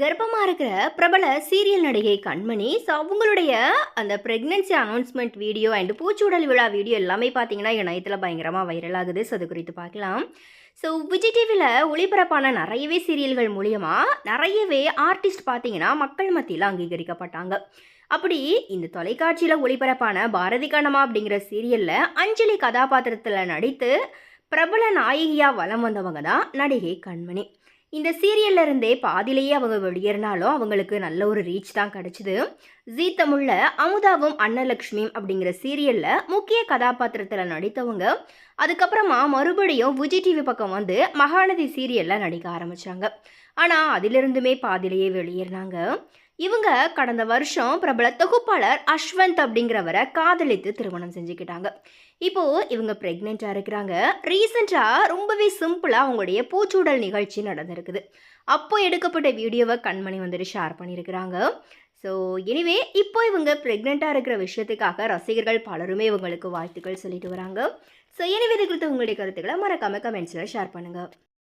கர்ப்பமாக இருக்கிற பிரபல சீரியல் நடிகை கண்மணி ஸோ அவங்களுடைய அந்த ப்ரெக்னென்சி அனௌன்ஸ்மெண்ட் வீடியோ அண்ட் பூச்சூடல் விழா வீடியோ எல்லாமே பார்த்தீங்கன்னா இணையத்தில் பயங்கரமாக வைரல் ஆகுது. ஸோ அது குறித்து பார்க்கலாம். ஸோ விஜய் டிவியில் ஒளிபரப்பான நிறையவே சீரியல்கள் மூலியமாக நிறையவே ஆர்டிஸ்ட் பார்த்தீங்கன்னா மக்கள் மத்தியில் அங்கீகரிக்கப்பட்டாங்க. அப்படி இந்த தொலைக்காட்சியில் ஒளிபரப்பான பாரதி கண்ணம்மா அப்படிங்கிற சீரியலில் அஞ்சலி கதாபாத்திரத்தில் நடித்து பிரபல நாயகியாக வலம் வந்தவங்க தான் நடிகை கண்மணி. இந்த சீரியல்ல இருந்தே பாதியிலேயே அவங்க வெளியேறினாலும் அவங்களுக்கு நல்ல ஒரு ரீச் தான் கிடைச்சிது. ஜீ தமிழ்ல அமுதாவும் அன்னலக்ஷ்மியும் அப்படிங்கிற சீரியல்ல முக்கிய கதாபாத்திரத்தில் நடித்தவங்க. அதுக்கப்புறமா மறுபடியும் விஜய் டிவி பக்கம் வந்து மகாநதி சீரியல்ல நடிக்க ஆரம்பிச்சாங்க. ஆனா அதிலிருந்துமே பாதியிலேயே வெளியேறினாங்க. இவங்க கடந்த வருஷம் பிரபல தொகுப்பாளர் அஸ்வந்த் அப்படிங்கிறவரை காதலித்து திருமணம் செஞ்சுக்கிட்டாங்க. இப்போ இவங்க ப்ரெக்னெண்ட்டாக இருக்கிறாங்க. ரீசெண்டாக ரொம்பவே சிம்பிளாக அவங்களுடைய பூச்சூடல் நிகழ்ச்சி நடந்திருக்குது. அப்போ எடுக்கப்பட்ட வீடியோவை கண்மணி வந்துட்டு ஷேர் பண்ணியிருக்கிறாங்க. ஸோ எனிவே இப்போ இவங்க ப்ரெக்னெண்ட்டாக இருக்கிற விஷயத்துக்காக ரசிகர்கள் பலருமே இவங்களுக்கு வாழ்த்துக்கள் சொல்லிட்டு வராங்க. ஸோ எனவே இது குறித்து உங்களுடைய கருத்துக்களை மறக்காமல் கமெண்ட்ஸில் ஷேர் பண்ணுங்கள்